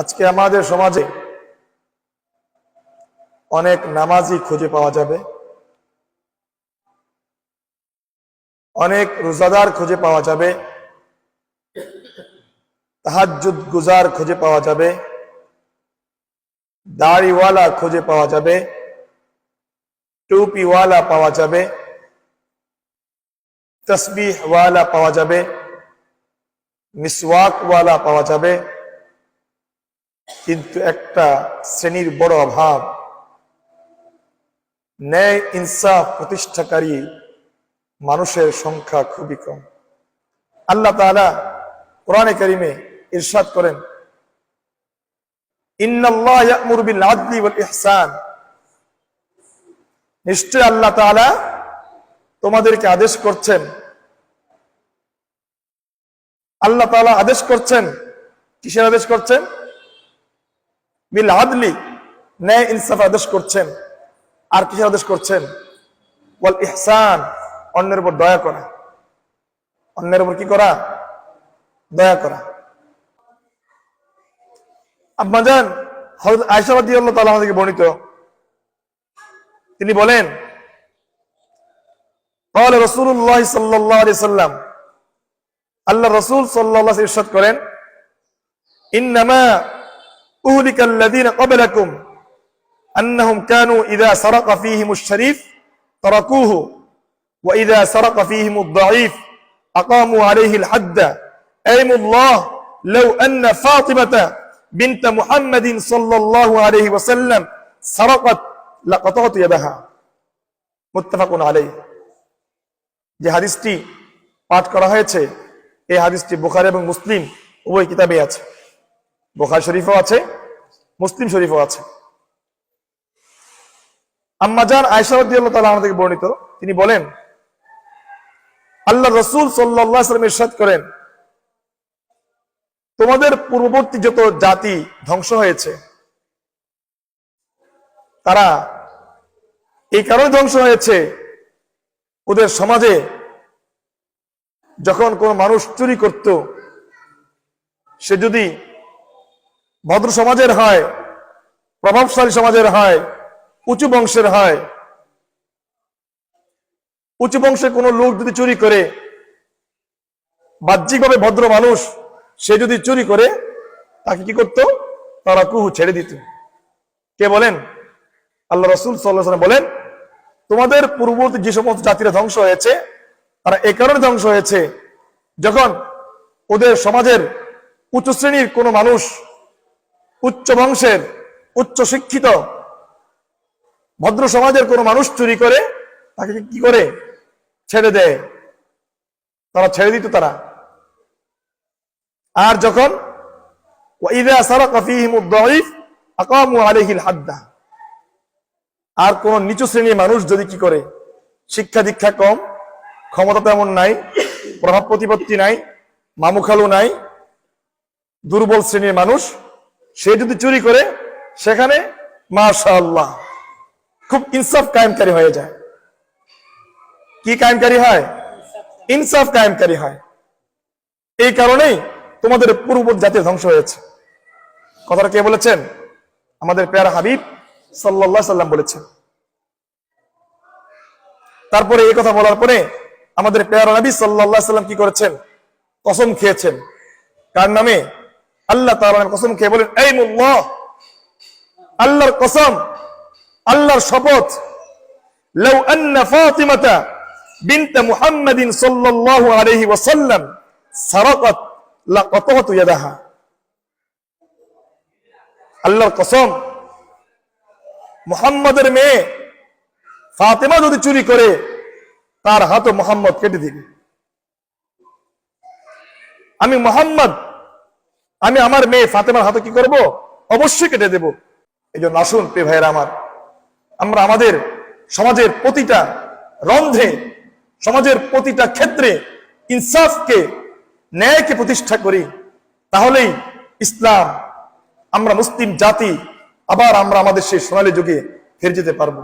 আজকে আমাদের সমাজে অনেক নামাজি খুঁজে পাওয়া যাবে। অনেক রোজাদার খুঁজে পাওয়া যাবে। তাহাজুদ গুজার খুঁজে পাওয়া যাবে। দাড়িওয়ালা খুঁজে পাওয়া যাবে। টুপিওয়ালা পাওয়া যাবে। তসবিহওয়ালা পাওয়া যাবে। মিসওয়াকওয়ালা পাওয়া যাবে। কিন্তু একটা শ্রেণির বড় অভাব, ন্যায় ইনসাফ প্রতিষ্ঠাকারী মানুষের সংখ্যা খুবই কম। আল্লাহ তাআলা কোরআনে কারিমে ইরশাদ করেন নিশ্চয় আল্লাহ তোমাদেরকে আদেশ করছেন, আল্লাহ আদেশ করছেন, কিসের আদেশ করছেন? বিল আদলি ন্যায় ইনসাফ আদেশ করছেন। আর কিছু আদেশ করছেন? ওয়াল ইহসান, অন্যের উপর দয়া করা। অন্যের উপর কি করা? দয়া করা। আপনার জান হজরত আয়সাবাদি আল্লাহ তালা আমাদেরকে বর্ণিত। তিনি বলেন তাহলে রসুল্লাহ সাল্লাহ আলি সাল্লাম। আল্লাহ রসুল সাল্লাহ ইরশাদ করেন, ইন্নামা উহলিকা আল্লাযীনা ক্বাবলাকুম আন্নাহুম কানু ইযা সারাকা ফীহিমুশ শরীফ তারাকুহু ওয়া ইযা সারাকা ফীহিমুদ দাঈফ আকামু আলাইহিল হাদ্দ আইমুল্লাহ লাউ আন্না ফাতিমাতা বিনত মুহাম্মাদিন সাল্লাল্লাহু আলাইহি ওয়াসাল্লাম সারাকাত লাকাতাতু ইয়াদাহা মুত্তাফাকুন আলাইহি যে হাদিসটি পাঠ করা হয়েছে এই হাদিসটি বুখারী এবং মুসলিম উভয় কিতাবে আছে বুখারী শরীফও আছে, মুসলিম শরীফও আছে। আম্মাজান আয়েশা রাদিয়াল্লাহু তাআলা আমাদেরকে বর্ণিত, তিনি বলেন আল্লাহ রসুল ওয়াসাল্লাম ইরশাদ করেন, তোমাদের পূর্ববর্তী যত জাতি ধ্বংস হয়েছে, তারা এই কারণে ধ্বংস হয়েছে, ওদের সমাজে যখন কোন মানুষ চুরি করত, সে যদি ভদ্র সমাজের হয়, প্রভাবশালী সমাজের হয়, উঁচু বংশের হয়। উঁচু বংশের কোন লোক যদি চুরি করে, বাহ্যিকভাবে ভদ্র মানুষ, সে যদি চুরি করে, তাকে কি করত? তারা কুহু ছেড়ে দিত। কে বলেন? আল্লাহ রসুল সাল্লাহ বলেন, তোমাদের পূর্ববর্তী যে সমস্ত জাতিরা ধ্বংস হয়েছে, তারা এ কারণে ধ্বংস হয়েছে, যখন ওদের সমাজের উচ্চ শ্রেণির কোন মানুষ উচ্চ বংশের, উচ্চ শিক্ষিত ভদ্র সমাজের কোনো মানুষ চুরি করে, তাকে কি করে ছেড়ে দেয়? তারা ছেড়ে দিত তারা। আর যখন আর কোন নিচু শ্রেণির মানুষ যদি কি করে? শিক্ষা দীক্ষা কম, ক্ষমতা তেমন নাই, প্রভাব প্রতিপত্তি নাই, মামুখালু নাই, দুর্বল শ্রেণির মানুষ সে যদি চুরি করে, সেখানে মাশাআল্লাহ খুব ইনসাফ কায়েমকারী হয়ে যায়। কি কায়েমকারী হয়? ইনসাফ কায়েমকারী হয়। এই কারণেই তোমাদের পূর্ব জাতীয় ধ্বংস হয়েছে। কথাটা কে বলেছেন? আমাদের পেয়ারা হাবিব সাল্লাহ সাল্লাম বলেছেন। তারপরে এই কথা বলার পরে আমাদের পেয়ারা নবী সাল্লাহ সাল্লাম কি করেছেন? কসম খেয়েছেন। কার নামে? আল্লাহ তাআলার কসম খেয়ে বলেন এই মুল্লাহ আল্লাহর কসম আল্লাহর শপথ لو أن فاطمة بنت محمد صلى الله عليه وسلم سرقت لقطعت يدها আল্লাহর কসম মুহাম্মাদের মেয়ে ফাতেমা যদি চুরি করে তার হাতও মোহাম্মদ কেটে দিবে আমি মোহাম্মদ আমি আমার মেয়ে ফাতেমার হাতে কি করব? অবশ্যই কেটে দেব। এই জন্য আসুন পে ভাইয়েরা আমার, আমরা আমাদের সমাজের প্রতিটা রন্ধ্রে সমাজের প্রতিটা ক্ষেত্রে ইনসাফকে, ন্যায়কে প্রতিষ্ঠা করি, তাহলেই ইসলাম, আমরা মুসলিম জাতি, আবার আমরা আমাদের সেই সোনালী যুগে ফিরে যেতে পারব।